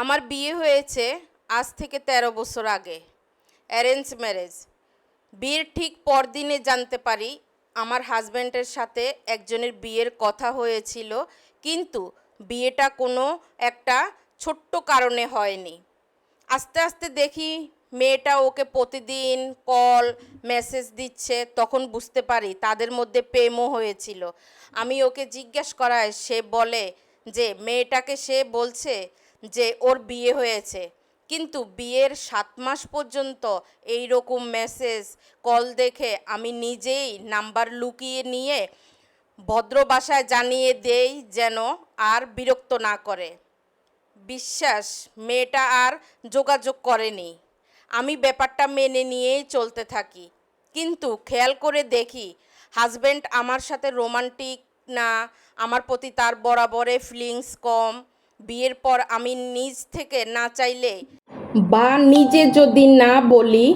আমার বিয়ে হয়েছে আজ থেকে তেরো বছর আগে। Arrange marriage. বিয়ের ঠিক পরদিনে জানতে পারি আমার হাজব্যান্ডের সাথে একজনের বিয়ের কথা হয়েছিল, কিন্তু বিয়েটা কোনো একটা ছোট্ট কারণে হয়নি। আস্তে আস্তে দেখি মেয়েটা ওকে প্রতিদিন কল, মেসেজ দিচ্ছে, তখন বুঝতে পারি তাদের মধ্যে প্রেমও হয়েছিল। আমি ওকে জিজ্ঞেস করায় সে বলে যে, মেয়েটাকে সে বলছে যে ওর বিয়ে হয়েছে। কিন্তু বিয়ের সাত মাস পর্যন্ত এই রকম মেসেজ কল দেখে আমি নিজেই নাম্বার লুকিয়ে নিয়ে ভদ্র ভাষায় জানিয়ে দেই যেন আর বিরক্ত না করে। বিশ্বাস, মেয়েটা আর যোগাযোগ করেনি। আমি ব্যাপারটা মেনে নিয়েই চলতে থাকি। কিন্তু খেয়াল করে দেখি হাজব্যান্ড আমার সাথে রোমান্টিক না, আমার প্রতি তার বরাবরে ফিলিংস কম। বিয়ের পর আমি নিজ থেকে না চাইলে বা নিজে যদি না বলি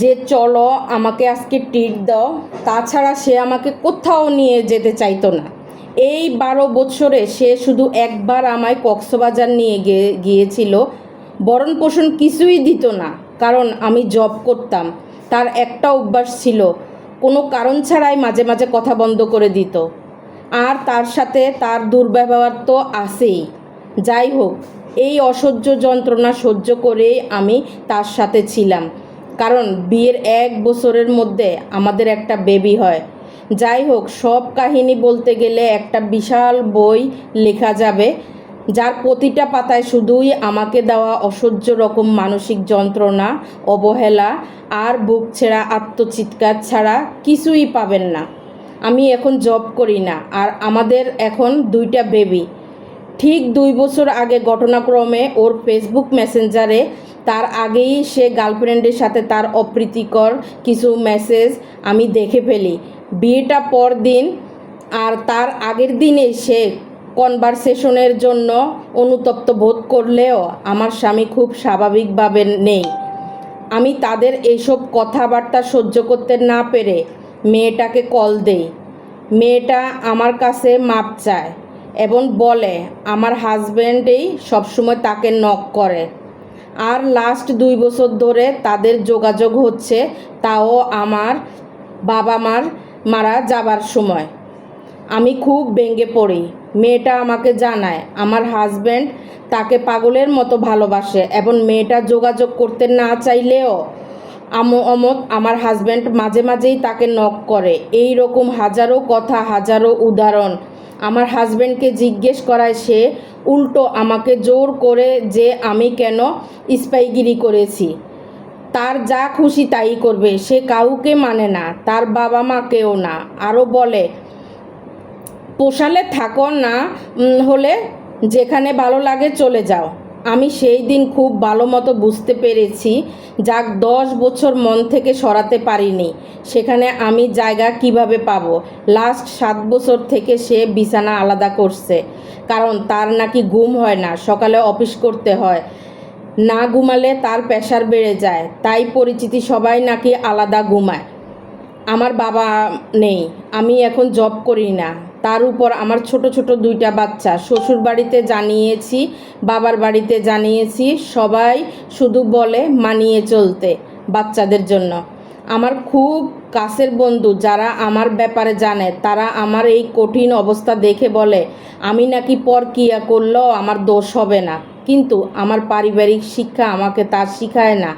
যে চলো আমাকে আজকে ট্রিট দাও, তাছাড়া সে আমাকে কোথাও নিয়ে যেতে চাইতো না। এই বারো বছরে সে শুধু একবার আমায় কক্সবাজার নিয়ে গিয়েছিল। বরণ পোষণ কিছুই দিত না, কারণ আমি জব করতাম। তার একটা অভ্যাস ছিল, কোনো কারণ ছাড়াই মাঝে মাঝে কথা বন্ধ করে দিত। আর তার সাথে তার দুর্ব্যবহার তো আছেই। যাই হোক, এই অসহ্য যন্ত্রণা সহ্য করেই আমি তার সাথে ছিলাম। কারণ বিয়ের এক বছরের মধ্যে আমাদের একটা বেবি হয়। যাই হোক, সব কাহিনী বলতে গেলে একটা বিশাল বই লেখা যাবে, যার প্রতিটা পাতায় শুধুই আমাকে দেওয়া অসহ্য রকম মানসিক যন্ত্রণা, অবহেলা আর বুক ছেঁড়া আত্মচিৎকার ছাড়া কিছুই পাবেন না। আমি এখন জব করি না, আর আমাদের এখন দুইটা বেবি। ঠিক দুই বছর আগে ঘটনাক্রমে ওর ফেসবুক মেসেঞ্জারে তার আগেই সে গার্লফ্রেন্ডের সাথে তার অপ্রীতিকর কিছু মেসেজ আমি দেখে ফেলি। বিয়েটা পর দিন আর তার আগের দিনে সে কনভারসেশনের জন্য অনুতপ্ত বোধ করলেও আমার স্বামী খুব স্বাভাবিকভাবে নেই। আমি তাদের এইসব কথাবার্তা সহ্য করতে না পেরে মেয়েটাকে কল দেই। মেয়েটা আমার কাছে মাপ চায়। এবং বলে, আমার হাজব্যান্ডেই সবসময় তাকে নক করে। আর লাস্ট দুই বছর ধরে তাদের যোগাযোগ হচ্ছে, তাও আমার বাবা মার, মারা যাবার সময়। আমি খুব ব্যঙ্গে পড়ি। মেয়েটা আমাকে জানায়, আমার হাজব্যান্ড তাকে পাগলের মতো ভালোবাসে এবং মেয়েটা যোগাযোগ করতে না চাইলেও আমো অমত আমার হাজব্যান্ড মাঝে মাঝেই তাকে নক করে। এই রকম হাজারো কথা, হাজারো উদাহরণ। আমার হাজব্যান্ডকে জিজ্ঞেস করায় সে উল্টো আমাকে জোর করে যে আমি কেন স্পাইগিরি করেছি। তার যা খুশি তাই করবে, সে কাউকে মানে না, তার বাবা মাকেও না। আরও বলে পোষালে থাকো না হলে যেখানে ভালো লাগে চলে যাও। আমি সেই দিন খুব ভালো মতো বুঝতে পেরেছি, যাক দশ বছর মন থেকে সরাতে পারিনি। সেখানে আমি জায়গা কীভাবে পাবো? লাস্ট সাত বছর থেকে সে বিছানা আলাদা করছে। কারণ তার নাকি ঘুম হয় না, সকালে অফিস করতে হয়। না ঘুমালে তার প্রেশার বেড়ে যায়, তাই পরিচিতি সবাই নাকি আলাদা ঘুমায়। আমার বাবা নেই, আমি এখন জব করি না। তার উপর আমার ছোট ছোট দুইটা বাচ্চা। শ্বশুর বাড়িতে জানিয়েছি, বাবার বাড়িতে জানিয়েছি, সবাই শুধু বলে মানিয়ে চলতে বাচ্চাদের জন্য। আমার খুব কাছের বন্ধু যারা আমার ব্যাপারে জানে, তারা আমার এই কঠিন অবস্থা দেখে বলে, আমি নাকি পর কিয়া করলেও আমার দোষ হবে না। কিন্তু আমার পারিবারিক শিক্ষা আমাকে তা শিখায় না।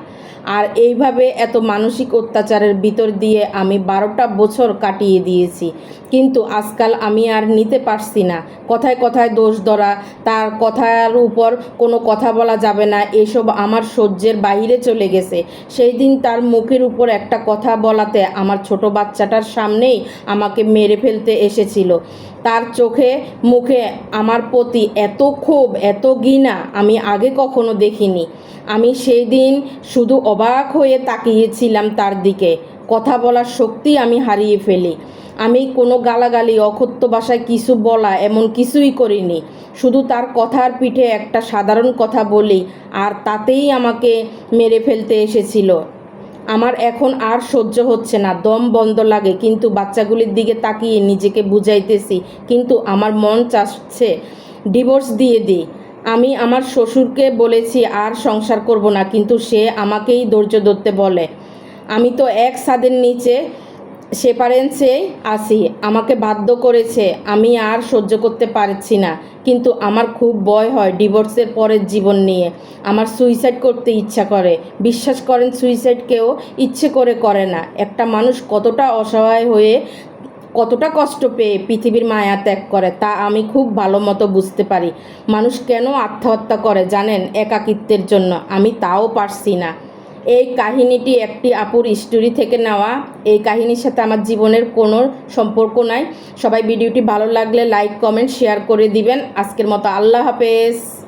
আর এইভাবে এত মানসিক অত্যাচারের ভিতর দিয়ে আমি বারোটা বছর কাটিয়ে দিয়েছি। কিন্তু আজকাল আমি আর নিতে পারছি না। কথায় কথায় দোষ ধরা, তার কথার উপর কোনো কথা বলা যাবে না, এসব আমার সহ্যের বাইরে চলে গেছে। সেই দিন তার মুখের উপর একটা কথা বলাতে আমার ছোট বাচ্চাটার সামনেই আমাকে মেরে ফেলতে এসেছিল। তার চোখে মুখে আমার প্রতি এত ক্ষোভ, এত ঘৃণা আমি আগে কখনো দেখিনি। আমি সেই দিন শুধু অবাক হয়ে তাকিয়েছিলাম তার দিকে। কথা বলার শক্তি আমি হারিয়ে ফেলি। আমি কোনো গালাগালি, অকথ্য ভাষায় কিছু বলা এমন কিছুই করিনি। শুধু তার কথার পিঠে একটা সাধারণ কথা বলি, আর তাতেই আমাকে মেরে ফেলতে এসেছিল। আমার এখন আর সহ্য হচ্ছে না, দম বন্ধ লাগে, কিন্তু বাচ্চাগুলির দিকে তাকিয়ে নিজেকে বুঝাইতেছি, কিন্তু আমার মন চাচ্ছে, ডিভোর্স দিয়ে দিই। আমি আমার শ্বশুরকে বলেছি, আর সংসার করব না। কিন্তু সে আমাকেই ধৈর্য ধরতে বলে। আমি তো এক সাদের নিচে সেপারেন্সে আসি আমাকে বাধ্য করেছে, আমি আর সহ্য করতে পারছি না। কিন্তু আমার খুব ভয় হয় ডিভোর্সের পরের জীবন নিয়ে। আমার সুইসাইড করতে ইচ্ছা করে। বিশ্বাস করেন সুইসাইড কেউ ইচ্ছে করে করে না। একটা মানুষ কতটা অসহায় হয়ে কতটা কষ্ট পেয়ে পৃথিবীর মায়া ত্যাগ করে তা আমি খুব ভালো মতো বুঝতে পারি। মানুষ কেন আত্মহত্যা করে জানেন একাকিত্বের জন্য? আমি তাও পারছি না। এই কাহিনীটি একটি আপুর স্টোরি থেকে নেওয়া। এই কাহিনীর সাথে আমার জীবনের কোনো সম্পর্ক নাই। সবাই ভিডিওটি ভালো লাগলে লাইক কমেন্ট শেয়ার করে দিবেন। আজকের মতো আল্লাহ হাফেজ।